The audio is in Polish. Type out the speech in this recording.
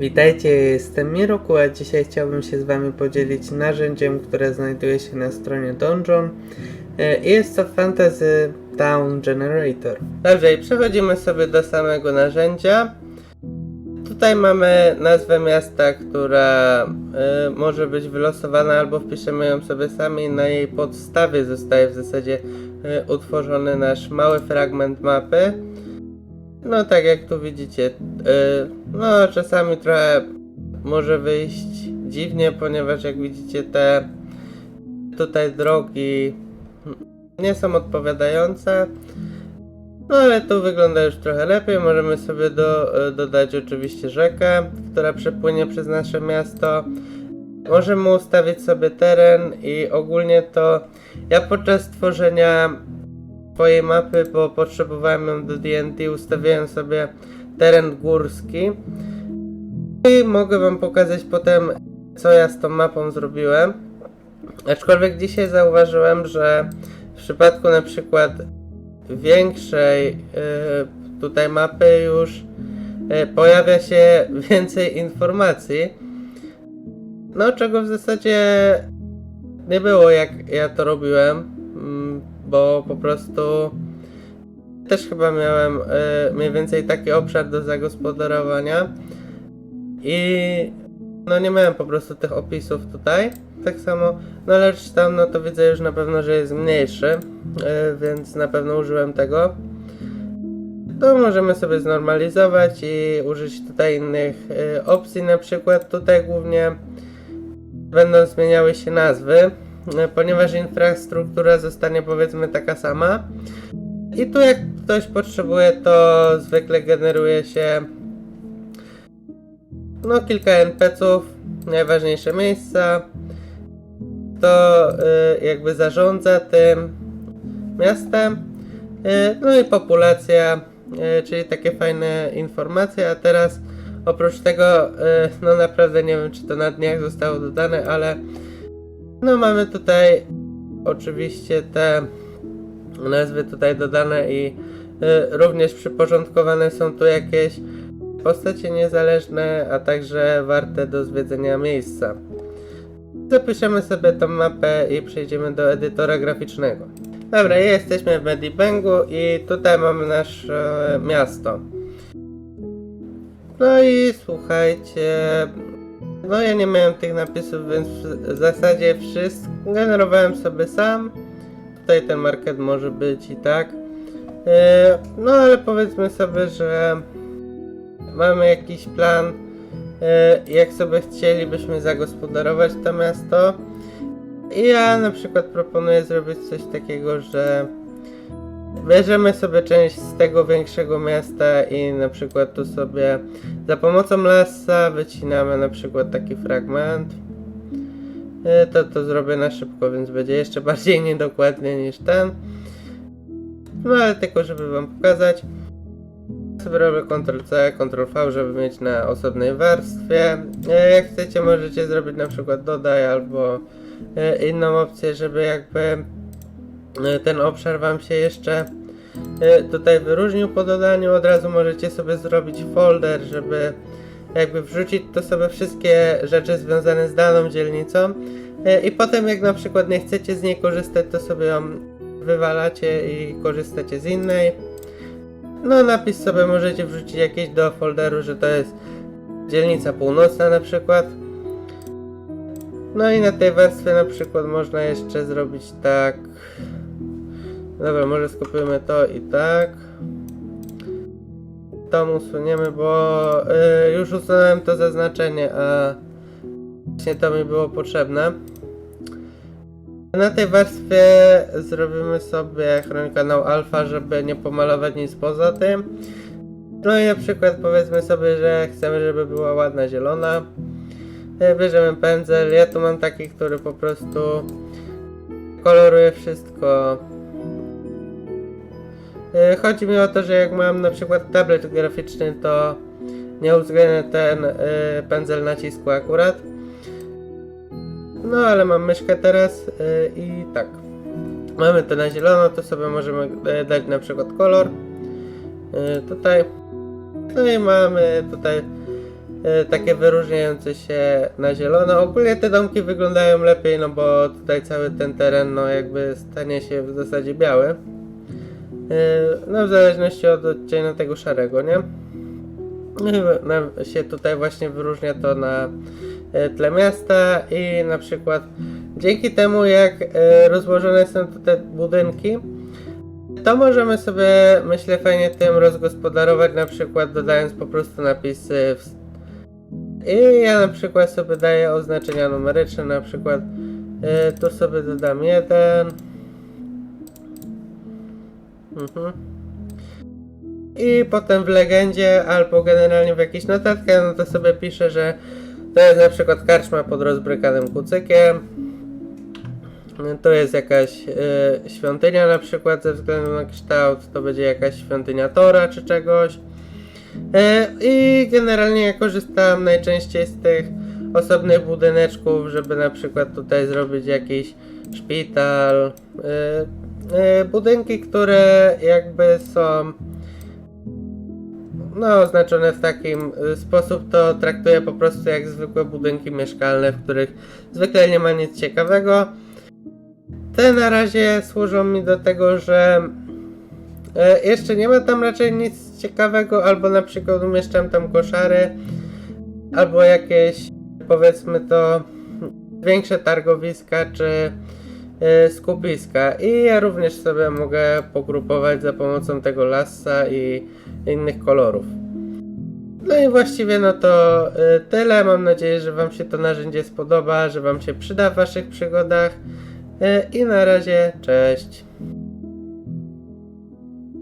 Witajcie, jestem Miroku, a dzisiaj chciałbym się z Wami podzielić narzędziem, które znajduje się na stronie Donjon. E, Jest to Fantasy Town Generator. Dobrze, i przechodzimy sobie do samego narzędzia. Tutaj mamy nazwę miasta, która e, może być wylosowana, albo wpiszemy ją sobie sami. Na jej podstawie zostaje w zasadzie e, utworzony nasz mały fragment mapy. No tak jak tu widzicie, yy, no czasami trochę może wyjść dziwnie, ponieważ jak widzicie te tutaj drogi nie są odpowiadające. No ale tu wygląda już trochę lepiej. Możemy sobie do, y, dodać oczywiście rzekę, która przepłynie przez nasze miasto. Możemy ustawić sobie teren i ogólnie to ja podczas tworzenia swojej mapy, bo potrzebowałem ją do D&D, ustawiłem sobie teren górski. I mogę wam pokazać potem, co ja z tą mapą zrobiłem. Aczkolwiek dzisiaj zauważyłem, że w przypadku na przykład większej y, tutaj mapy już y, pojawia się więcej informacji. No, czego w zasadzie nie było jak ja to robiłem, mm, bo po prostu też chyba miałem y, mniej więcej taki obszar do zagospodarowania i no nie miałem po prostu tych opisów tutaj. Tak samo, no lecz tam no to widzę już na pewno, że jest mniejszy, y, więc na pewno użyłem tego. To możemy sobie znormalizować i użyć tutaj innych y, opcji, na przykład tutaj głównie będą zmieniały się nazwy, ponieważ infrastruktura zostanie powiedzmy taka sama. I tu jak ktoś potrzebuje, to zwykle generuje się no kilka NPC-ów, najważniejsze miejsca. To y, jakby zarządza tym miastem. Y, no i populacja, y, czyli takie fajne informacje, a teraz oprócz tego, y, no naprawdę nie wiem czy to na dniach zostało dodane, ale no mamy tutaj oczywiście te nazwy tutaj dodane i y, również przyporządkowane są tu jakieś postacie niezależne, a także warte do zwiedzenia miejsca. Zapiszemy sobie tą mapę i przejdziemy do edytora graficznego. Dobra, jesteśmy w Medibangu i tutaj mamy nasze miasto. No i słuchajcie, no ja nie miałem tych napisów, więc w zasadzie wszystko generowałem sobie sam. Tutaj ten market może być i tak. Yy, No ale powiedzmy sobie, że mamy jakiś plan, e, jak sobie chcielibyśmy zagospodarować to miasto. I ja na przykład proponuję zrobić coś takiego, że bierzemy sobie część z tego większego miasta i na przykład tu sobie za pomocą lasa wycinamy na przykład taki fragment. E, To, to zrobię na szybko, więc będzie jeszcze bardziej niedokładnie niż ten. No ale tylko żeby wam pokazać sobie robię Ctrl-C, Ctrl-V, żeby mieć na osobnej warstwie. E, Jak chcecie, możecie zrobić na przykład dodaj albo e, inną opcję, żeby jakby ten obszar Wam się jeszcze tutaj wyróżnił po dodaniu. Od razu możecie sobie zrobić folder, żeby jakby wrzucić to sobie wszystkie rzeczy związane z daną dzielnicą. E, I potem jak na przykład nie chcecie z niej korzystać, to sobie ją wywalacie i korzystacie z innej. No napis sobie możecie wrzucić jakieś do folderu, że to jest dzielnica północna na przykład. No i na tej warstwie na przykład można jeszcze zrobić tak. Dobra, może skopiujemy to i tak. To usuniemy, bo y, już usunąłem to zaznaczenie, a właśnie to mi było potrzebne. Na tej warstwie zrobimy sobie chroń kanał alfa, żeby nie pomalować nic poza tym. No i na przykład powiedzmy sobie, że chcemy, żeby była ładna zielona. E, Bierzemy pędzel. Ja tu mam taki, który po prostu koloruje wszystko. E, Chodzi mi o to, że jak mam na przykład tablet graficzny, to nie uwzględnię ten e, pędzel nacisku akurat. No ale mam myszkę teraz y, i tak. Mamy to na zielono, to sobie możemy dać na przykład kolor. Tutaj. No i mamy tutaj e, takie wyróżniające się na zielono. Ogólnie te domki wyglądają lepiej, no bo tutaj cały ten teren no jakby stanie się w zasadzie biały. E, No w zależności od odcienia tego szarego, nie? Na- się tutaj właśnie wyróżnia to na e, tle miasta i na przykład dzięki temu jak rozłożone są tutaj budynki, to możemy sobie myślę fajnie tym rozgospodarować, na przykład dodając po prostu napisy i ja na przykład sobie daję oznaczenia numeryczne, na przykład tu sobie dodam jeden mhm. I potem w legendzie albo generalnie w jakichś notatkach, no to sobie piszę, że to jest na przykład karczma pod rozbrykanym kucykiem. To jest jakaś y, świątynia na przykład ze względu na kształt, to będzie jakaś świątynia Tora czy czegoś. Y, I generalnie ja korzystam najczęściej z tych osobnych budyneczków, żeby na przykład tutaj zrobić jakiś szpital. Y, budynki, które jakby są no, oznaczone w takim sposób, to traktuję po prostu jak zwykłe budynki mieszkalne, w których zwykle nie ma nic ciekawego. Te na razie służą mi do tego, że e, jeszcze nie ma tam raczej nic ciekawego, albo na przykład umieszczam tam koszary, albo jakieś powiedzmy to większe targowiska, czy e, skupiska. I ja również sobie mogę pogrupować za pomocą tego lassa i innych kolorów. No i właściwie no to y, tyle. Mam nadzieję, że Wam się to narzędzie spodoba, że Wam się przyda w Waszych przygodach. Y, I na razie, cześć.